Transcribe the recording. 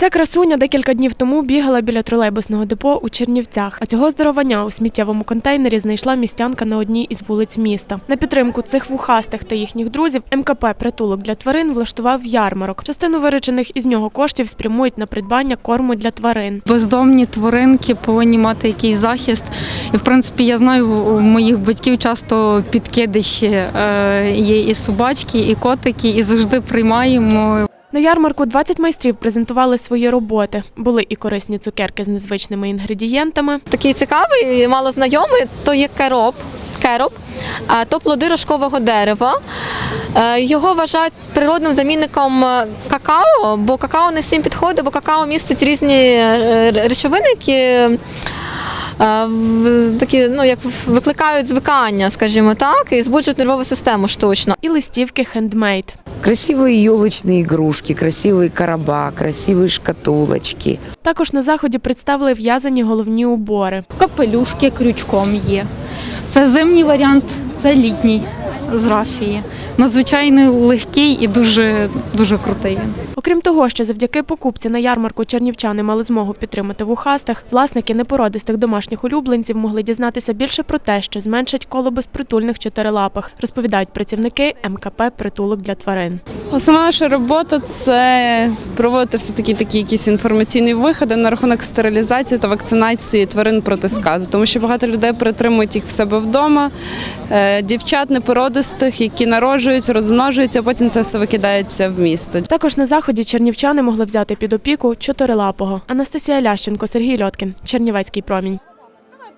Ця красуня декілька днів тому бігала біля тролейбусного депо у Чернівцях. А цього здоровання у сміттєвому контейнері знайшла містянка на одній із вулиць міста. На підтримку цих вухастих та їхніх друзів МКП Притулок для тварин влаштував ярмарок. Частину виручених із нього коштів спрямують на придбання корму для тварин. Бездомні тваринки повинні мати якийсь захист. І в принципі, я знаю, у моїх батьків часто підкидищі е, є і собачки, і котики, і завжди приймаємо. На ярмарку 20 майстрів презентували свої роботи. Були і корисні цукерки з незвичними інгредієнтами, такий цікавий, мало знайомий, то є кероп. Кероп, то плоди рожкового дерева. Е, Його вважають природним замінником е, какао, бо какао не всім підходить, бо какао містить різні е, речовини, які такі, ну, як викликають звикання, скажімо так, і збуджують нервову систему штучно. і листівки хендмейд. Красивые елочные игрушки, красивые короба, красивые шкатулочки. Також на заході представили в'язані головні убори. Капелюшки крючком є. Це зимній варіант, це літній з рафії. Надзвичайно легкий і дуже, дуже крутий. Окрім того, що завдяки покупці на ярмарку чернівчани мали змогу підтримати вухастих, власники непородистих домашніх улюбленців могли дізнатися більше про те, що зменшать коло безпритульних чотирилапих, розповідають працівники МКП Притулок для тварин. Основна наша робота це проводити все таки такі якісь інформаційні виходи на рахунок стерилізації та вакцинації тварин проти сказу, тому що багато людей притримують їх в себе вдома, е, дівчат непородистих, які народжуються, розмножуються, а потім це все викидається в місто. Також на заході чернівчани могли взяти під опіку чотирилапого. Анастасія Лященко, Сергій Льоткін, Чернівецький промінь.